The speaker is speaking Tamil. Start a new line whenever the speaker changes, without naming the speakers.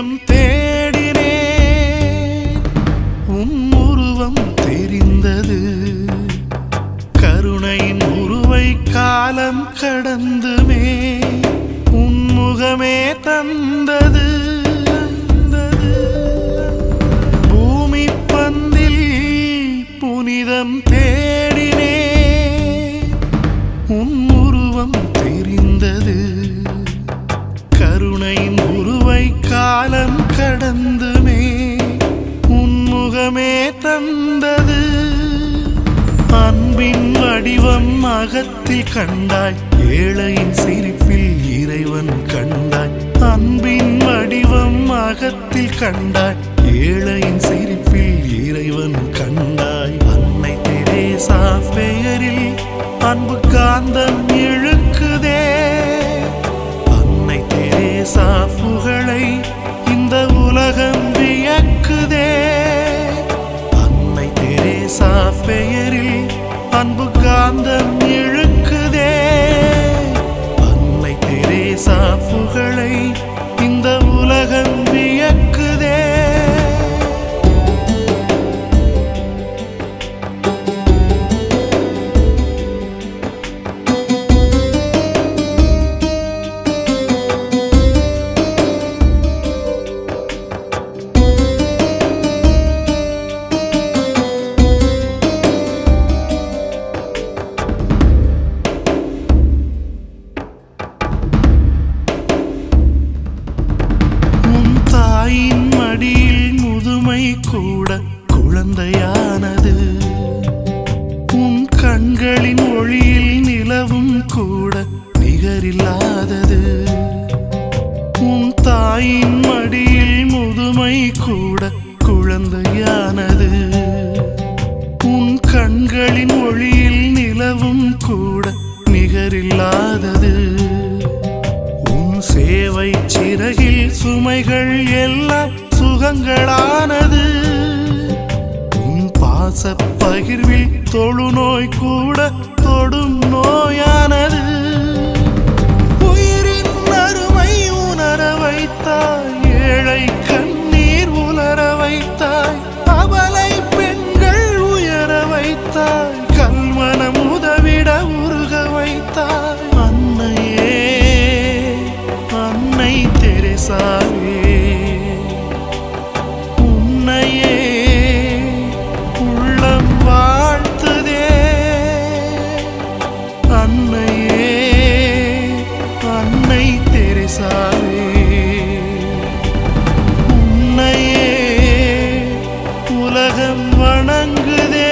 நிலம் தேடினேன். உம் உருவம் தெரிந்தது. கருணையின் உருவை காலம் கடந்துமே. உன்முகமே தந்தது. காலம் கடந்துமே உன்முகமே தந்தது. அன்பின் வடிவம் அகத்தில் கண்டாய் ஏழையின் சிரிப்பில் இறைவன் கண்டாய். அன்பின் வடிவம் அகத்தில் கண்டாய் ஏழையின் சிரிப்பில் இறைவன் பேரில் அன்பு காந்தம் இழுக்குதே. அன்னை தெரேசா புகழ குழந்தையானது. உன் கண்களின் ஒளியில் நிலவும் கூட நிகரில்லாதது. உன் தாயின் மடியில் முதுமை கூட குழந்தையானது. உன் கண்களின் ஒளியில் நிலவும் கூட நிகரில்லாதது. உன் சேவை சிறகில் சுமைகள் எல்லாம் சுகங்களானது. பாச பகிர்வில் தொழுநோய் கூட தொடும் நோயானது. தெரசாவே உன்னையே உலகம் வணங்குதே.